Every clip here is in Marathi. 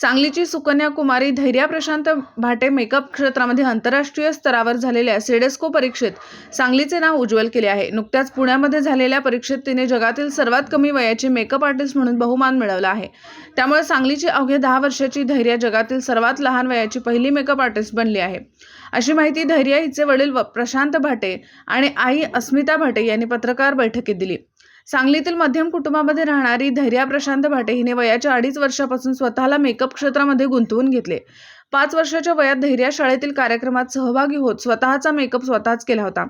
सांगलीची सुकन्या कुमारी धैर्या प्रशांत भाटे मेकअप क्षेत्रामध्ये आंतरराष्ट्रीय स्तरावर झालेल्या सिडेस्को परीक्षेत सांगलीचे नाव उज्ज्वल केले आहे. नुकत्याच पुण्यामध्ये झालेल्या परीक्षेत तिने जगातील सर्वात कमी वयाची मेकअप आर्टिस्ट म्हणून बहुमान मिळवला आहे. त्यामुळे सांगलीची अवघ्या दहा वर्षाची धैर्या जगातील सर्वात लहान वयाची पहिली मेकअप आर्टिस्ट बनली आहे. अशी माहिती धैर्या हिचे वडील व- प्रशांत भाटे आणि आई अस्मिता भाटे यांनी पत्रकार बैठकीत दिली. सांगलीतील मध्यम कुटुंबामध्ये राहणारी धैर्या प्रशांत भाटे हिने वयाच्या अडीच वर्षापासून स्वतःला मेकअप क्षेत्रामध्ये गुंतवून घेतले. पाच वर्षाच्या वयात धैर्या शाळेतील कार्यक्रमात सहभागी होत स्वतःचा मेकअप स्वतःच केला होता.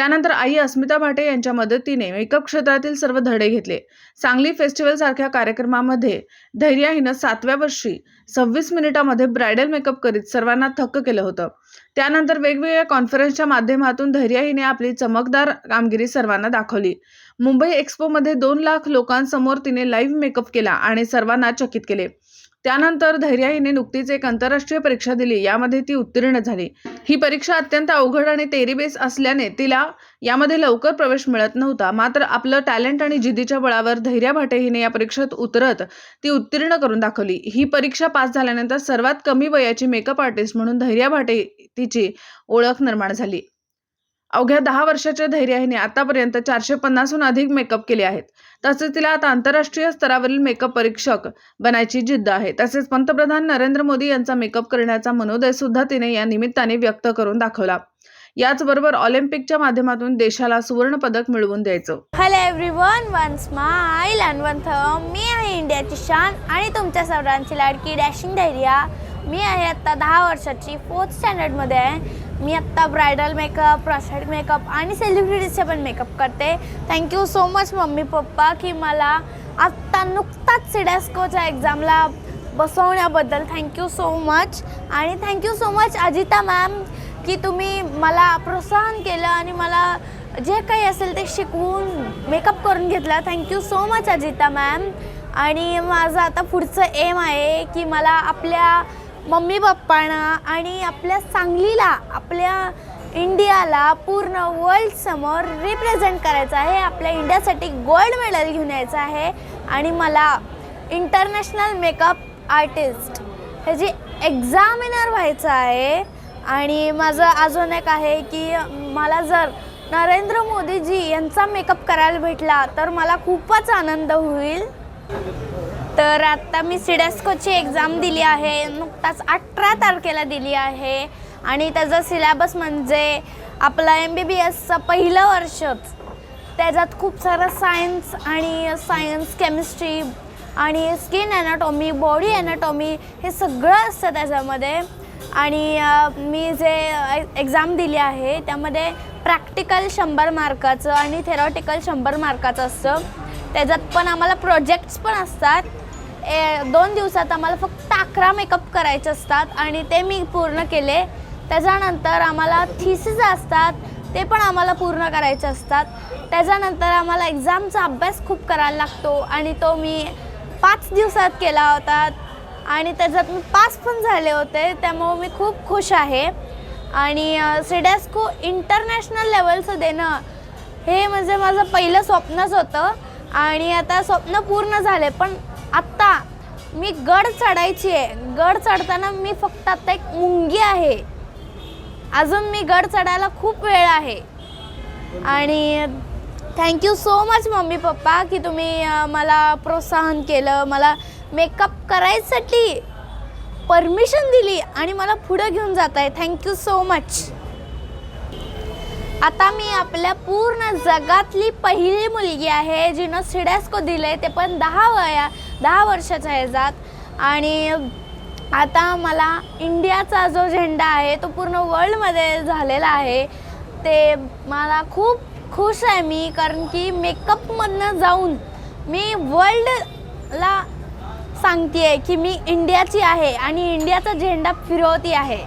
त्यानंतर आई अस्मिता भाटे यांच्या मदतीने मेकअप क्षेत्रातील सर्व धडे घेतले. सांगली फेस्टिवल सारख्या कार्यक्रमामध्ये धैर्या हिनं सातव्या वर्षी सव्वीस मिनिटामध्ये ब्रायडल मेकअप करीत सर्वांना थक्क केलं होतं. त्यानंतर वेगवेगळ्या कॉन्फरन्सच्या माध्यमातून धैर्या हिने आपली चमकदार कामगिरी सर्वांना दाखवली. मुंबई एक्स्पोमध्ये दोन लाख लोकांसमोर तिने लाईव्ह मेकअप केला आणि सर्वांना चकित केले. त्यानंतर धैर्या हिने नुकतीच एक आंतरराष्ट्रीय परीक्षा दिली यामध्ये ती उत्तीर्ण झाली. ही परीक्षा अत्यंत अवघड आणि तेरीबेस असल्याने तिला यामध्ये लवकर प्रवेश मिळत नव्हता. मात्र आपलं टॅलेंट आणि जिद्दीच्या बळावर धैर्या भाटे हिने या परीक्षेत उतरत ती उत्तीर्ण करून दाखवली. ही परीक्षा पास झाल्यानंतर सर्वात कमी वयाची मेकअप आर्टिस्ट म्हणून धैर्या भाटे तिची ओळख निर्माण झाली. अवघ्या दहा वर्षाच्या धैर्याने आतापर्यंत चारशे पन्नासहून अधिक मेकअप केले आहेत. तसेच तिला आता आंतरराष्ट्रीय स्तरावरील मेकअप परीक्षक बनायची जिद्द आहे. तसेच पंतप्रधान नरेंद्र मोदी यांचा मेकअप करण्याचा मनोदय सुद्धा तिने या निमित्ताने व्यक्त करून दाखवला. याचबरोबर ऑलिम्पिकच्या माध्यमातून देशाला सुवर्ण पदक मिळवून द्यायचं. Hello everyone one smile and one thumb मी आहे इंडियाची शान आणि तुमच्या सर्वांची लाडकी डॅशिंग धैर्या. मी आहे आत्ता दहा वर्षाची फोर्थ स्टँडर्डमध्ये आहे. मी आत्ता ब्रायडल मेकअप प्रॉस्टेटिक मेकअप आणि सेलिब्रिटीजचे पण मेकअप करते. Thank you so much mummy papa की मला आत्ता नुकताच सिडॅस्कोच्या एक्झामला बसवण्याबद्दल थँक्यू सो मच आणि thank you so much Ajita ma'am की तुम्ही मला प्रोत्साहन केलं आणि मला जे काही असेल ते शिकवून मेकअप करून घेतला. Thank you so much Ajita ma'am आणि माझं आता पुढचं एम आहे की मला आपल्या मम्मी पप्पांना आणि आपल्या सांगलीला आपल्या इंडियाला पूर्ण वर्ल्डसमोर रिप्रेझेंट करायचं आहे. आपल्या इंडियासाठी गोल्ड मेडल घेऊन यायचं आहे. आणि मला इंटरनॅशनल मेकअप आर्टिस्ट ह्याची एक्झामिनर व्हायचं आहे. आणि माझं अजून एक आहे की मला जर नरेंद्र मोदीजी यांचा मेकअप करायला भेटला तर मला खूपच आनंद होईल. तर आत्ता मी सिडॅस्कोची एक्झाम दिली आहे नुकताच अठरा तारखेला दिली आहे. आणि त्याचा सिलॅबस म्हणजे आपला एम बी बी एसचं पहिलं वर्षच. त्याच्यात खूप सारं सायन्स आणि सायन्स केमिस्ट्री आणि स्किन ॲनाटॉमी बॉडी ॲनाटॉमी हे सगळं असतं त्याच्यामध्ये. आणि मी जे एक्झाम दिली आहे त्यामध्ये प्रॅक्टिकल शंभर मार्काचं आणि थेरॉटिकल शंभर मार्काचं असतं. त्याच्यात पण आम्हाला प्रोजेक्ट्स पण असतात. ए दोन दिवसात आम्हाला फक्त अकरा मेकअप करायचे असतात आणि ते मी पूर्ण केले. त्याच्यानंतर आम्हाला थिसीस असतात ते पण आम्हाला पूर्ण करायचे असतात. त्याच्यानंतर आम्हाला एक्झामचा अभ्यास खूप करायला लागतो आणि तो मी पाच दिवसात केला होता आणि त्याच्यात मी पास पण झाले होते त्यामुळं मी खूप खुश आहे. आणि सिडॅस्को इंटरनॅशनल लेवलचं देणं हे म्हणजे माझं पहिलं स्वप्नच होतं. आणि आता स्वप्न पूर्ण झाले पण आत्ता मी गड चढायची आहे. गड चढताना मी फक्त आत्ता एक मुंगी आहे. अजून मी गड चढायला खूप वेळ आहे. आणि thank you so much mummy papa की तुम्ही मला प्रोत्साहन केलं मला मेकअप करायसाठी परमिशन दिली आणि मला पुढं घेऊन जात आहे थँक्यू सो मच आता मी आपल्या पूर्ण जगातली पहिली मुलगी आहे जिनं सिडॅस्को दिलं आहे ते पण दहा वया दहा वर्षाच्या ह्याच्यात आणि आता मला इंडियाचा जो झेंडा आहे तो पूर्ण वर्ल्डमध्ये झालेला आहे. ते मला खूप खुश आहे मी कारण की मेकअपमधनं जाऊन मी वर्ल्डला सांगते आहे की मी इंडियाची आहे आणि इंडियाचा झेंडा फिरवती आहे.